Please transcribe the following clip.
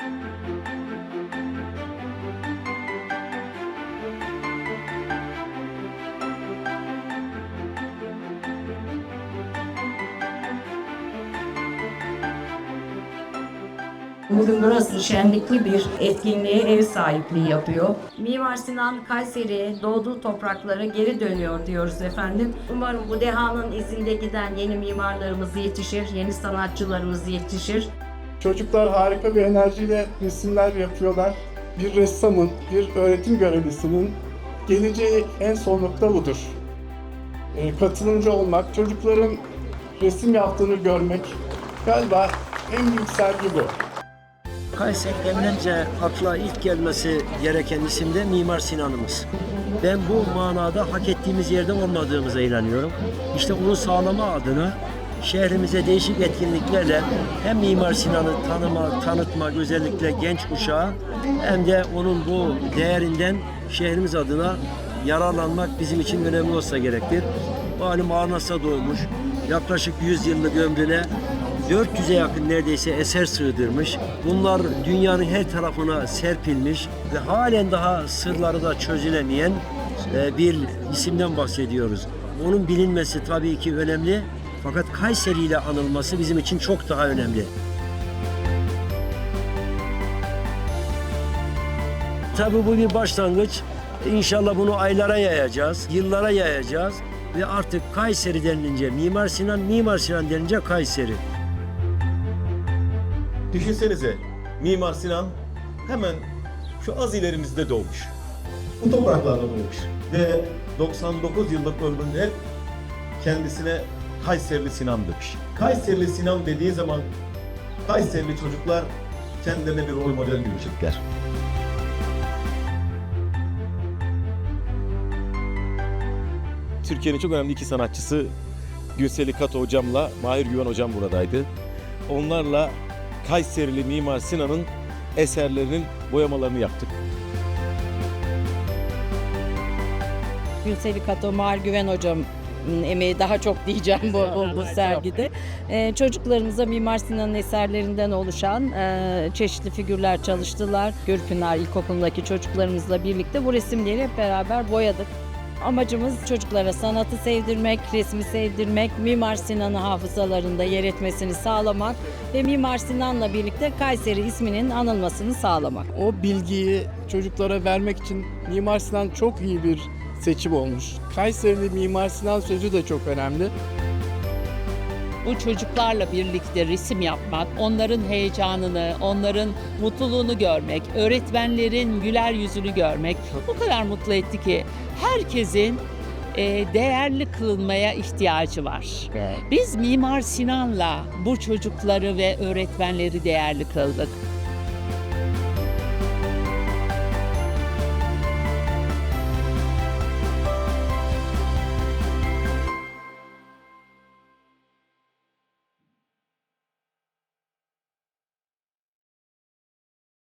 Bugün burası şenlikli bir etkinliğe ev sahipliği yapıyor. Mimar Sinan Kayseri doğduğu topraklara geri dönüyor diyoruz efendim. Umarım bu dehanın izinde giden yeni mimarlarımız yetişir, yeni sanatçılarımız yetişir. Çocuklar harika bir enerjiyle resimler yapıyorlar. Bir ressamın, bir öğretim görevlisinin geleceği en son nokta budur. Ee, katılımcı olmak, çocukların resim yaptığını görmek galiba en büyük sergi bu. Kayseri denilince akla ilk gelmesi gereken isim de Mimar Sinan'ımız. Ben bu manada hak ettiğimiz yerde olmadığımıza inanıyorum. İşte onu sağlama adına şehrimize değişik etkinliklerle hem Mimar Sinan'ı tanıma, tanıtmak özellikle genç kuşağa hem de onun bu değerinden şehrimiz adına yararlanmak bizim için önemli olsa gerektir. Malum Arnas'a doğmuş, yaklaşık 100 yıllık ömrüne 400'e yakın neredeyse eser sığdırmış. Bunlar dünyanın her tarafına serpilmiş ve halen daha sırları da çözülemeyen e, bir isimden bahsediyoruz. Onun bilinmesi tabii ki önemli fakat Kayseri ile anılması bizim için çok daha önemli. Tabii bu bir başlangıç. İnşallah bunu aylara yayacağız, yıllara yayacağız ve artık Kayseri denilince Mimar Sinan, Mimar Sinan denilince Kayseri. Düşünsenize Mimar Sinan hemen şu az ilerimizde doğmuş. Bu topraklarda doğmuş. Ve 99 yıllık ömründe kendisine Kayserili Sinan demiş. Kayserili Sinan dediği zaman Kayserili çocuklar kendilerine bir rol model görecekler. Türkiye'nin çok önemli iki sanatçısı Gülseli Kato hocamla Mahir Güven hocam buradaydı. Onlarla Kayserili Mimar Sinan'ın eserlerinin boyamalarını yaptık. Gülseli Kato, Mahir Güven hocam emeği daha çok diyeceğim bu, bu, bu sergide. Ee, çocuklarımıza Mimar Sinan'ın eserlerinden oluşan e, çeşitli figürler çalıştılar. Gürpınar İlkokulu'ndaki çocuklarımızla birlikte bu resimleri hep beraber boyadık. Amacımız çocuklara sanatı sevdirmek, resmi sevdirmek, Mimar Sinan'ı hafızalarında yer etmesini sağlamak ve Mimar Sinan'la birlikte Kayseri isminin anılmasını sağlamak. O bilgiyi çocuklara vermek için Mimar Sinan çok iyi bir seçim olmuş. Kayserili Mimar Sinan sözü de çok önemli. bu çocuklarla birlikte resim yapmak, onların heyecanını, onların mutluluğunu görmek, öğretmenlerin güler yüzünü görmek o kadar mutlu etti ki herkesin e, değerli kılınmaya ihtiyacı var. Biz Mimar Sinan'la bu çocukları ve öğretmenleri değerli kıldık.